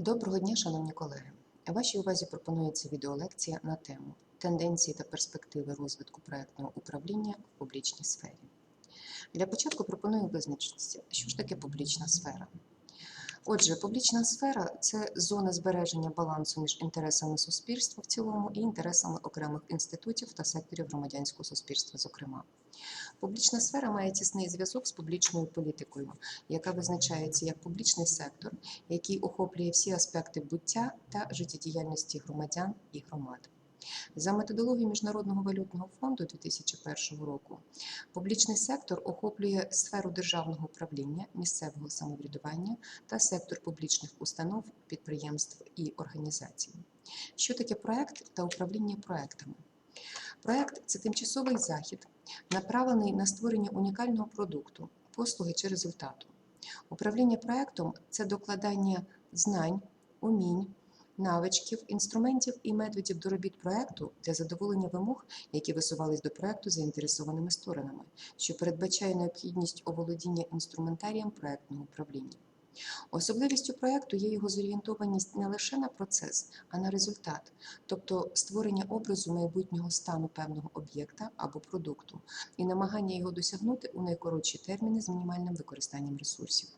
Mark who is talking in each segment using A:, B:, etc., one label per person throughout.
A: Доброго дня, шановні колеги! Вашій увазі пропонується відеолекція на тему Тенденції та перспективи розвитку проектного управління в публічній сфері. Для початку пропоную визначитися, що ж таке публічна сфера. Отже, публічна сфера це зона збереження балансу між інтересами суспільства в цілому і інтересами окремих інститутів та секторів громадянського суспільства, зокрема. Публічна сфера має тісний зв'язок з публічною політикою, яка визначається як публічний сектор, який охоплює всі аспекти буття та життєдіяльності громадян і громад. За методологією Міжнародного валютного фонду 2001 року публічний сектор охоплює сферу державного управління, місцевого самоврядування та сектор публічних установ, підприємств і організацій. Що таке проект та управління проектами? Проект це тимчасовий захід, направлений на створення унікального продукту, послуги чи результату. Управління проектом це докладання знань, умінь, навичків, інструментів і методів до робіт проекту для задоволення вимог, які висувались до проекту заінтересованими сторонами, що передбачає необхідність оволодіння інструментарієм проектного управління. Особливістю проекту є його зорієнтованість не лише на процес, а на результат, тобто створення образу майбутнього стану певного об'єкта або продукту і намагання його досягнути у найкоротші терміни з мінімальним використанням ресурсів.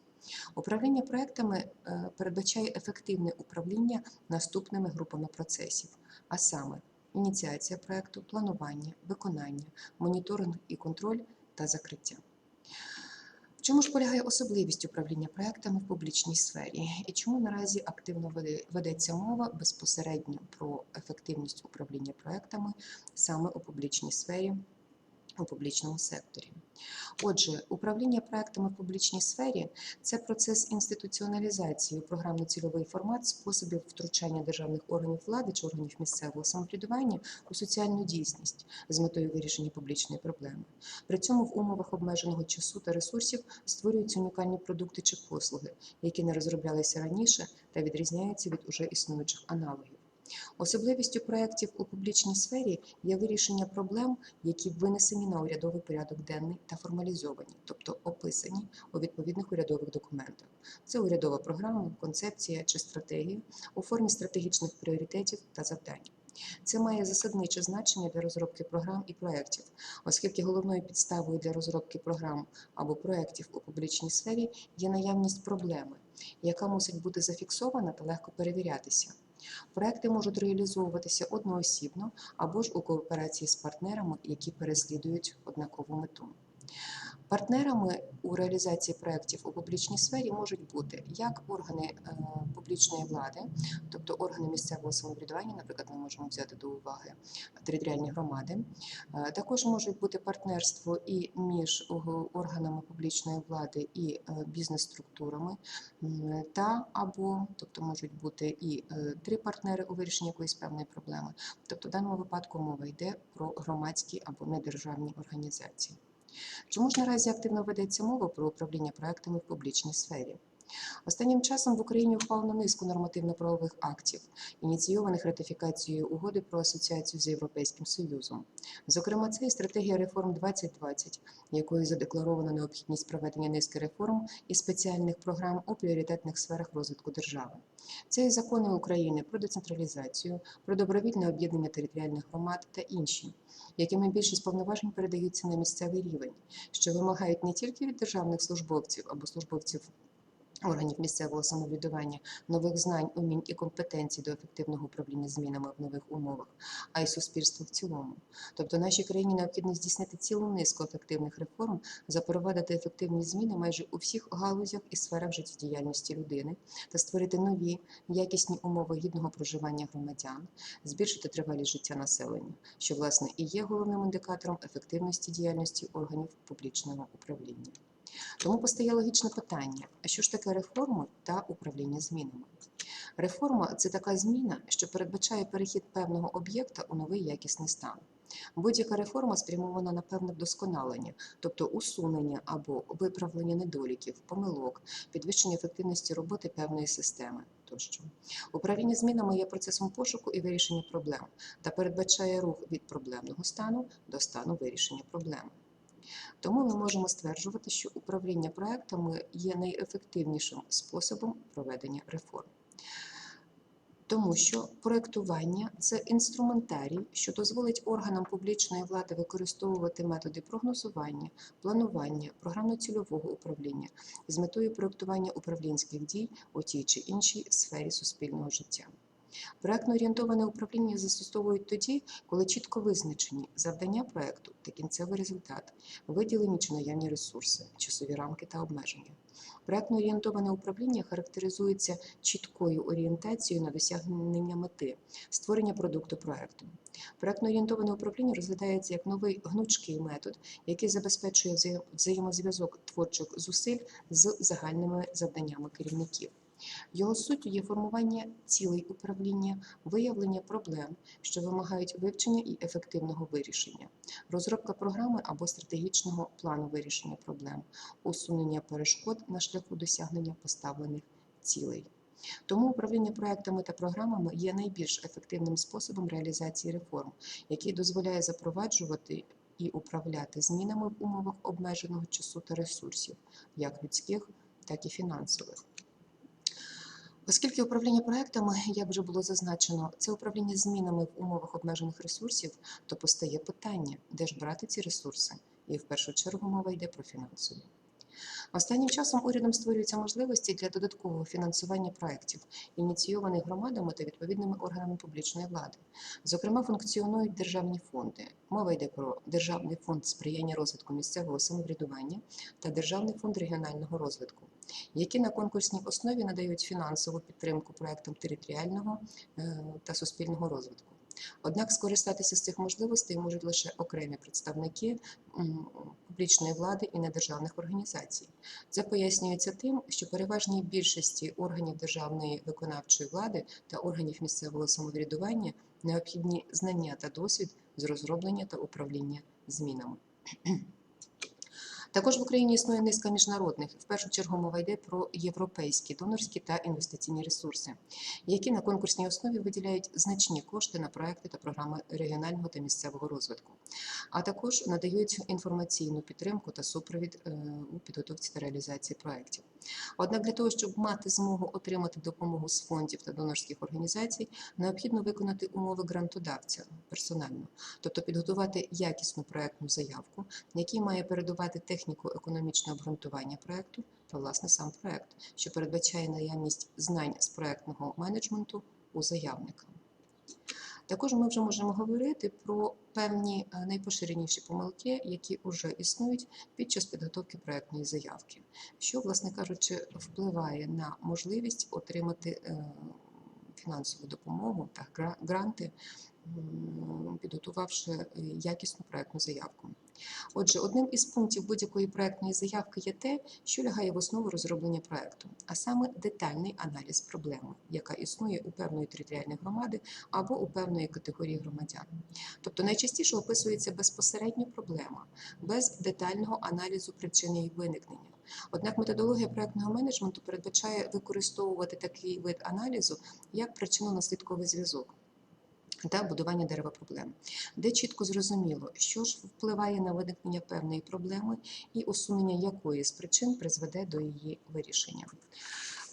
A: Управління проектами е, передбачає ефективне управління наступними групами процесів, а саме ініціація проекту, планування, виконання, моніторинг і контроль та закриття. В чому ж полягає особливість управління проектами в публічній сфері і чому наразі активно ведеться мова безпосередньо про ефективність управління проектами саме у публічній сфері, у публічному секторі? Отже, управління проектами в публічній сфері це процес інституціоналізації програмно-цільовий формат способів втручання державних органів влади чи органів місцевого самоврядування у соціальну дійсність з метою вирішення публічної проблеми. При цьому в умовах обмеженого часу та ресурсів створюються унікальні продукти чи послуги, які не розроблялися раніше та відрізняються від уже існуючих аналогів. Особливістю проєктів у публічній сфері є вирішення проблем, які винесені на урядовий порядок денний та формалізовані, тобто описані у відповідних урядових документах. Це урядова програма, концепція чи стратегія у формі стратегічних пріоритетів та завдань. Це має засадниче значення для розробки програм і проєктів, оскільки головною підставою для розробки програм або проєктів у публічній сфері є наявність проблеми, яка мусить бути зафіксована та легко перевірятися. Проекти можуть реалізовуватися одноосібно або ж у кооперації з партнерами, які переслідують однакову мету. Партнерами у реалізації проєктів у публічній сфері можуть бути як органи е, публічної влади, тобто органи місцевого самоврядування, наприклад, ми можемо взяти до уваги територіальні громади. Е, Також можуть бути партнерство і між органами публічної влади і е, бізнес-структурами, та або, тобто можуть бути і три партнери у вирішенні якоїсь певної проблеми. Тобто, в даному випадку мова йде про громадські або недержавні організації. Чому ж наразі активно ведеться мова про управління проектами в публічній сфері? Останнім часом в Україні ухвалено низку нормативно-правових актів, ініційованих ратифікацією угоди про асоціацію з Європейським Союзом. Зокрема, це і стратегія реформ 2020, якою задекларовано необхідність проведення низки реформ і спеціальних програм у пріоритетних сферах розвитку держави. Це і закони України про децентралізацію, про добровільне об'єднання територіальних громад та інші, якими більшість повноважень передаються на місцевий рівень, що вимагають не тільки від державних службовців або службовців органів місцевого самоврядування нових знань, умінь і компетенцій до ефективного управління змінами в нових умовах, а й суспільства в цілому. Тобто нашій країні необхідно здійснити цілу низку ефективних реформ, запровадити ефективні зміни майже у всіх галузях і сферах життєдіяльності людини та створити нові якісні умови гідного проживання громадян, збільшити тривалість життя населення, що власне і є головним індикатором ефективності діяльності органів публічного управління. Тому постає логічне питання: а що ж таке реформа та управління змінами? Реформа це така зміна, що передбачає перехід певного об'єкта у новий якісний стан. Будь-яка реформа спрямована на певне вдосконалення, тобто усунення або виправлення недоліків, помилок, підвищення ефективності роботи певної системи тощо. Управління змінами є процесом пошуку і вирішення проблем та передбачає рух від проблемного стану до стану вирішення проблеми. Тому ми можемо стверджувати, що управління проектами є найефективнішим способом проведення реформ. Тому що проектування це інструментарій, що дозволить органам публічної влади використовувати методи прогнозування, планування, програмно-цільового управління з метою проектування управлінських дій у тій чи іншій сфері суспільного життя. Проектно орієнтоване управління застосовують тоді, коли чітко визначені завдання проекту та кінцевий результат, виділені чи наявні ресурси, часові рамки та обмеження. Проектно орієнтоване управління характеризується чіткою орієнтацією на досягнення мети, створення продукту проекту. Проектно орієнтоване управління розглядається як новий гнучкий метод, який забезпечує взаєм- взаємозв'язок творчих зусиль з загальними завданнями керівників. Його суттю є формування цілей управління, виявлення проблем, що вимагають вивчення і ефективного вирішення, розробка програми або стратегічного плану вирішення проблем, усунення перешкод на шляху досягнення поставлених цілей. Тому управління проектами та програмами є найбільш ефективним способом реалізації реформ, який дозволяє запроваджувати і управляти змінами в умовах обмеженого часу та ресурсів, як людських, так і фінансових. Оскільки управління проектами, як вже було зазначено, це управління змінами в умовах обмежених ресурсів, то постає питання, де ж брати ці ресурси, і в першу чергу мова йде про фінансові. Останнім часом урядом створюються можливості для додаткового фінансування проєктів, ініційованих громадами та відповідними органами публічної влади. Зокрема, функціонують державні фонди. Мова йде про Державний фонд сприяння розвитку місцевого самоврядування та Державний фонд регіонального розвитку, які на конкурсній основі надають фінансову підтримку проектам територіального е, та суспільного розвитку. Однак скористатися з цих можливостей можуть лише окремі представники публічної влади і недержавних організацій. Це пояснюється тим, що переважній більшості органів державної виконавчої влади та органів місцевого самоврядування необхідні знання та досвід з розроблення та управління змінами. Також в Україні існує низка міжнародних, в першу чергу мова йде про європейські донорські та інвестиційні ресурси, які на конкурсній основі виділяють значні кошти на проекти та програми регіонального та місцевого розвитку, а також надають інформаційну підтримку та супровід е, у підготовці та реалізації проєктів. Однак для того, щоб мати змогу отримати допомогу з фондів та донорських організацій, необхідно виконати умови грантодавця персонально, тобто підготувати якісну проектну заявку, який має передувати техніко-економічне обґрунтування проекту та власне сам проект, що передбачає наявність знань з проектного менеджменту у заявника. Також ми вже можемо говорити про певні е, найпоширеніші помилки, які вже існують під час підготовки проектної заявки, що, власне кажучи, впливає на можливість отримати е, фінансову допомогу та гранти, підготувавши е, якісну проектну заявку. Отже, одним із пунктів будь-якої проектної заявки є те, що лягає в основу розроблення проекту, а саме детальний аналіз проблеми, яка існує у певної територіальної громади або у певної категорії громадян. Тобто найчастіше описується безпосередньо проблема, без детального аналізу причини її виникнення. Однак методологія проектного менеджменту передбачає використовувати такий вид аналізу як причинно-наслідковий зв'язок та будування дерева проблем, де чітко зрозуміло, що ж впливає на виникнення певної проблеми і усунення якої з причин призведе до її вирішення.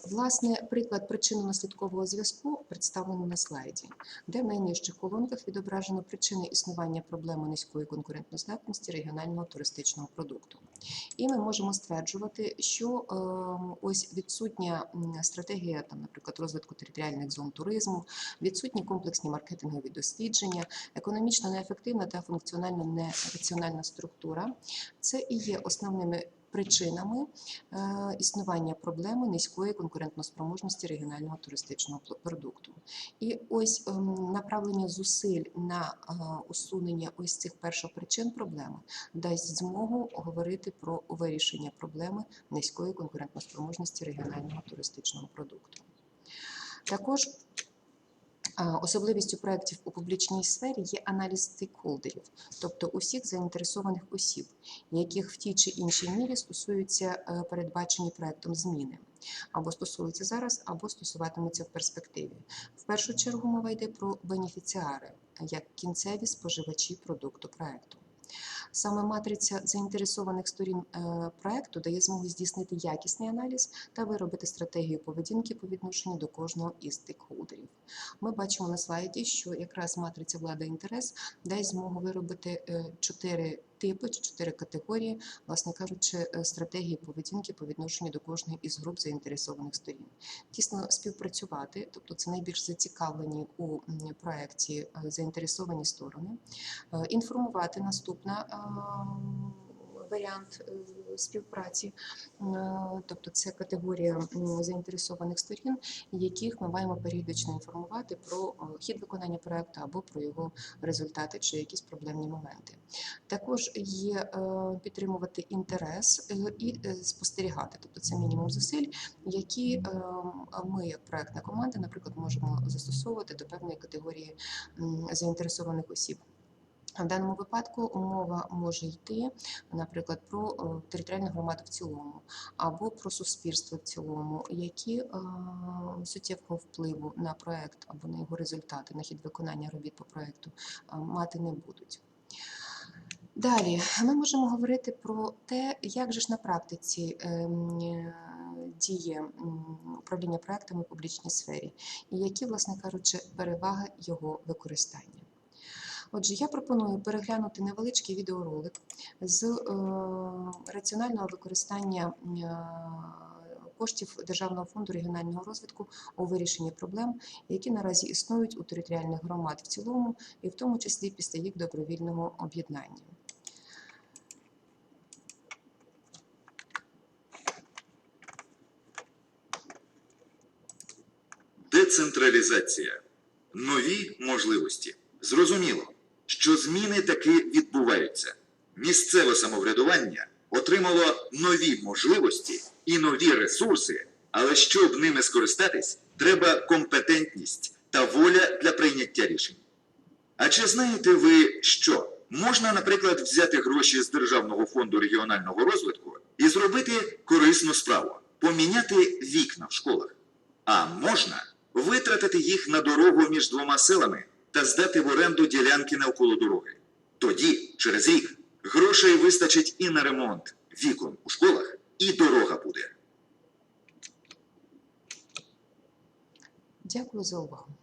A: Власне, приклад причинно-наслідкового зв'язку представлено на слайді, де в найнижчих колонках відображено причини існування проблеми низької конкурентноздатності регіонального туристичного продукту. І ми можемо стверджувати, що е, ось відсутня стратегія, там, наприклад, розвитку територіальних зон туризму, відсутні комплексні маркетингові дослідження, економічно неефективна та функціонально нераціональна структура. Це і є основними причинами е, існування проблеми низької конкурентноспроможності регіонального туристичного продукту. І ось ем, направлення зусиль на е, усунення ось цих першопричин проблеми дасть змогу говорити про вирішення проблеми низької конкурентноспроможності регіонального туристичного продукту. Також Особливістю проєктів у публічній сфері є аналіз стейкхолдерів, тобто усіх заінтересованих осіб, яких в тій чи іншій мірі стосуються е, передбачені проектом зміни, або стосуються зараз, або стосуватимуться в перспективі. В першу чергу мова йде про бенефіціари, як кінцеві споживачі продукту проекту. Саме матриця заінтересованих сторін е, проекту дає змогу здійснити якісний аналіз та виробити стратегію поведінки по відношенню до кожного із стейкхолдерів. Ми бачимо на слайді, що якраз матриця влада інтерес дасть змогу виробити е, чотири типи чи чотири категорії, власне кажучи, е, стратегії поведінки по відношенню до кожної із груп заінтересованих сторін. Тісно співпрацювати, тобто це найбільш зацікавлені у проєкті е, заінтересовані сторони, Е, інформувати наступна варіант е, співпраці, Е, тобто це категорія заінтересованих сторін, яких ми маємо періодично інформувати про е, хід виконання проекту або про його результати чи якісь проблемні моменти. Також є підтримувати інтерес і спостерігати, тобто це мінімум зусиль, які ми, як проектна команда, наприклад, можемо застосовувати до певної категорії заінтересованих осіб. В даному випадку мова може йти, наприклад, про е, територіальну громаду в цілому або про суспільство в цілому, які е, суттєвого впливу на проект або на його результати, на хід виконання робіт по проекту е, мати не будуть. Далі ми можемо говорити про те, як же ж на практиці ем, діє управління проектами в публічній сфері, і які, власне кажучи, переваги його використання. Отже, я пропоную переглянути невеличкий відеоролик з е, раціонального використання е, коштів Державного фонду регіонального розвитку у вирішенні проблем, які наразі існують у територіальних громад в цілому, і в тому числі після їх добровільного об'єднання.
B: Децентралізація. Нові можливості. Зрозуміло, що зміни таки відбуваються. Місцеве самоврядування отримало нові можливості і нові ресурси, але щоб ними скористатись, треба компетентність та воля для прийняття рішень. А чи знаєте ви, що можна, наприклад, взяти гроші з Державного фонду регіонального розвитку і зробити корисну справу поміняти вікна в школах? А можна витратити їх на дорогу між двома селами та здати в оренду ділянки навколо дороги. Тоді, через рік, грошей вистачить і на ремонт вікон у школах, і дорога буде.
A: Дякую за увагу.